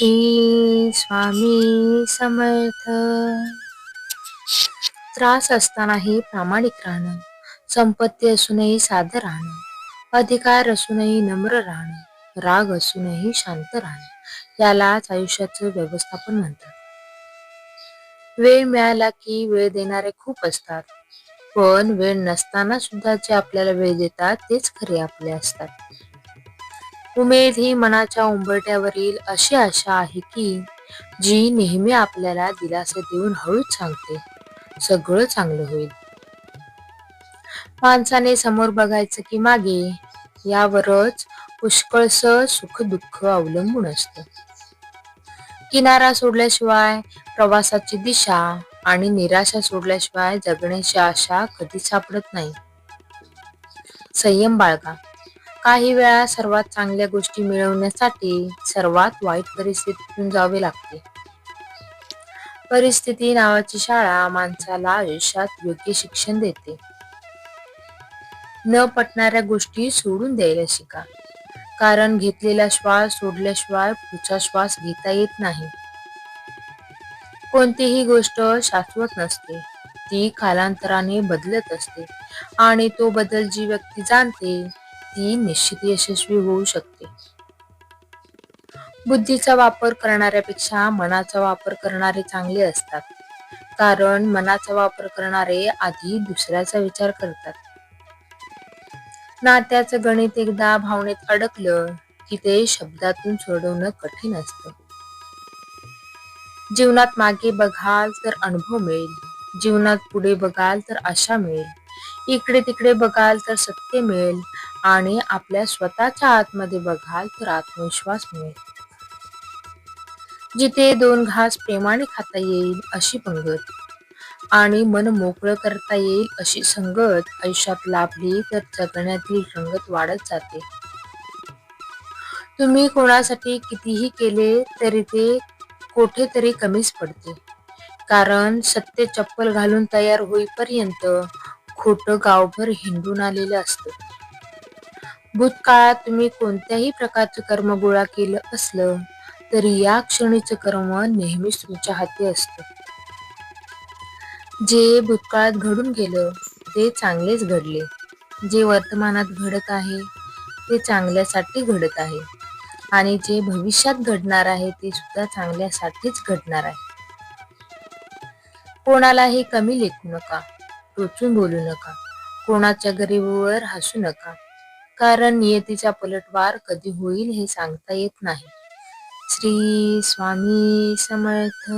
श्री स्वामी समर्थ. त्रास असतानाही प्रामाणिक राहणं संपत्ती असूनही साधं राहणं अधिकार असूनही नम्र राहणं राग असूनही शांत राहणं यालाच आयुष्याचं व्यवस्थापन म्हणतात. वेळ मिळाला की वेळ देणारे खूप असतात पण वेळ नसताना सुद्धा जे आपल्याला वेळ देतात तेच खरे आपले असतात. उमेद ही मनाच्या उंबरट्यावरील अशी आशा आहे की जी नेहमी आपल्याला दिलासा देऊन हळूच सांगते. सगळं चांगलं होईल. माणसाने समोर बघायचं की मागे यावरच पुष्कळस सुख दुःख अवलंबून असतं. किनारा सोडल्याशिवाय प्रवासाची दिशा आणि निराशा सोडल्याशिवाय जगण्याची आशा कधीच सापडत नाही. संयम बाळगा. काही वेळा सर्वात चांगल्या गोष्टी मिळवण्यासाठी सर्वात वाईट परिस्थितीतून जावे लागते. परिस्थिती नावाची शाळा माणसाला आयुष्यात योग्य शिक्षण देते. न पटणाऱ्या गोष्टी सोडून द्यायला शिका. कारण घेतलेला श्वास सोडल्याशिवाय पुढचा श्वास घेता येत नाही. कोणतीही गोष्ट शाश्वत नसते. ती कालांतराने बदलत असते आणि तो बदल जी व्यक्ती जाणते ती निश्चित यशस्वी होऊ शकते. बुद्धीचा वापर करणाऱ्यापेक्षा मनाचा वापर करणारे चांगले असतात. कारण मनाचा वापर करणारे आधी दुसऱ्याचा विचार करतात. नात्याचं गणित एकदा भावनेत अडकलं की ते शब्दातून सोडवणं कठीण असतं. जीवनात मागे बघाल तर अनुभव मिळेल. जीवनात पुढे बघाल तर आशा मिळेल. इकडे तिकडे बघाल तर सत्य मिळेल आणि आपल्या स्वतःच्या आतमध्ये बघाल तर आत्मविश्वास मिळेल. जिथे दोन घास प्रेमाने खाता येईल अशी पंगत आणि मन मोकळं करता येईल अशी संगत आयुष्यात लाभली तर जगण्यातील रंगत वाढत जाते. तुम्ही कोणासाठी कितीही केले तरी ते कुठेतरी कमीच पडते. कारण सत्य चप्पल घालून तयार होईपर्यंत खोटं गावभर हिंडून आलेलं असतं. भूतकाळात तुम्ही कोणत्याही प्रकारचं कर्म गोळा केलं असलं तरी या क्षणीचं कर्म नेहमीच तुमच्या हाती असतं. जे भूतकाळात घडून गेलं ते चांगलेच घडले. जे वर्तमानात घडत आहे ते चांगल्यासाठी घडत आहे. आणि जे भविष्यात घडणार आहे ते सुद्धा चांगल्यासाठीच घडणार आहे. कोणालाही कमी लेखू नका. टोचून बोलू नका. कोणाच्या गरीबीवर हसू नका. कारण नियतीचा पलटवार कधी होईल हे सांगता येत नाही. श्री स्वामी समर्थ.